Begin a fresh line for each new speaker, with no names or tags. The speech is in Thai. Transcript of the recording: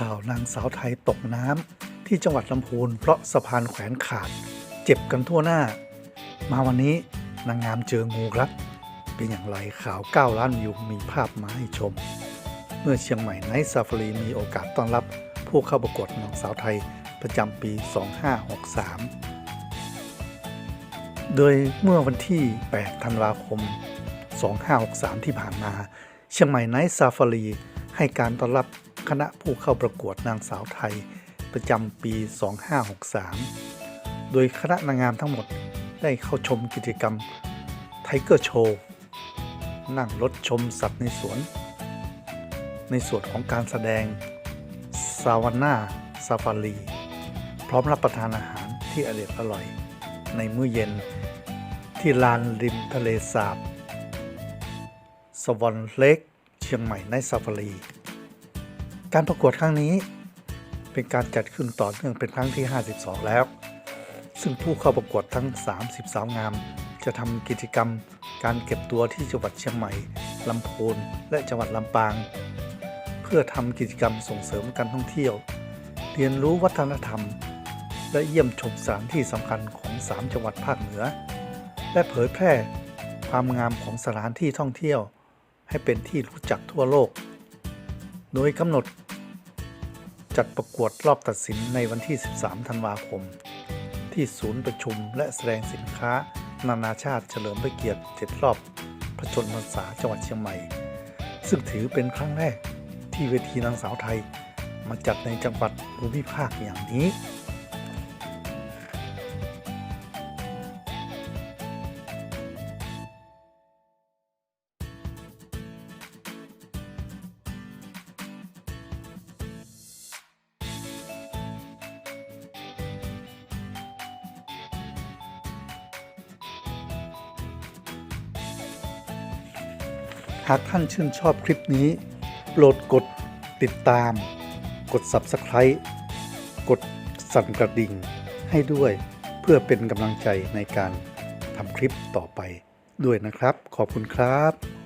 ข่าวนางสาวไทยตกน้ำที่จังหวัดลำพูนเพราะสะพานแขวนขาด เจ็บกันทั่วหน้า มาวันนี้นางงามเจองูครับ เป็นอย่างไรข่าว 9 ล้านวิวมีภาพมาให้ชม เมื่อเชียงใหม่ไนท์ซาฟารีมีโอกาสต้อนรับ ผู้เข้าประกวดนางสาวไทยประจำปี 2563 โดยเมื่อวันที่ 8 ธันวาคม 2563 ที่ผ่านมา เชียงใหม่ไนท์ซาฟารีให้การต้อนรับ คณะผู้เข้าประกวดนางสาวไทย ประจำปี 2563 โดยคณะนางงามทั้งหมดได้เข้าชมกิจกรรมไทเกอร์โชว์นั่งรถชมสัตว์ในสวน ในส่วนของการแสดงซาวาน่าซาฟารี พร้อมรับประทานอาหารที่อร่อยอร่อย ในมื้อเย็นที่ลานริมทะเลสาบสวอนเล็กเชียงใหม่ในซาฟารี การประกวดครั้งนี้ เป็นการจัดขึ้นต่อเนื่องเป็นครั้งที่ 52 แล้ว ซึ่งผู้เข้าประกวดทั้ง 30 สาวงาม จะทำกิจกรรมการเก็บตัวที่จังหวัดเชียงใหม่ลำพูนและจังหวัดลำปาง เพื่อทำกิจกรรมส่งเสริมการท่องเที่ยว เรียนรู้วัฒนธรรม และเยี่ยมชมสถานที่สำคัญของ 3 จังหวัดภาคเหนือ และเผยแพร่ความงามของสถานที่ท่องเที่ยว ให้เป็นที่รู้จักทั่วโลก โดยกำหนด จัดประกวดรอบตัดสินในวันที่ 13 ธันวาคม ที่ศูนย์ประชุมและแสดงสินค้า นานาชาติเฉลิมพระเกียรติเจ็ดรอบพระชนมพรรษาจังหวัดเชียงใหม่ ซึ่งถือเป็นครั้งแรกที่เวทีนางสาวไทย มาจัดในจังหวัดภูมิภาคอย่างนี้ากท่านชื่นชอบคลิปนี้ โปรดกดติดตาม กด Subscribe กดสั่นกระดิ่งให้ด้วยเพื่อเป็นกำลังใจในการทำคลิปต่อไปด้วยนะครับ ขอบคุณครับ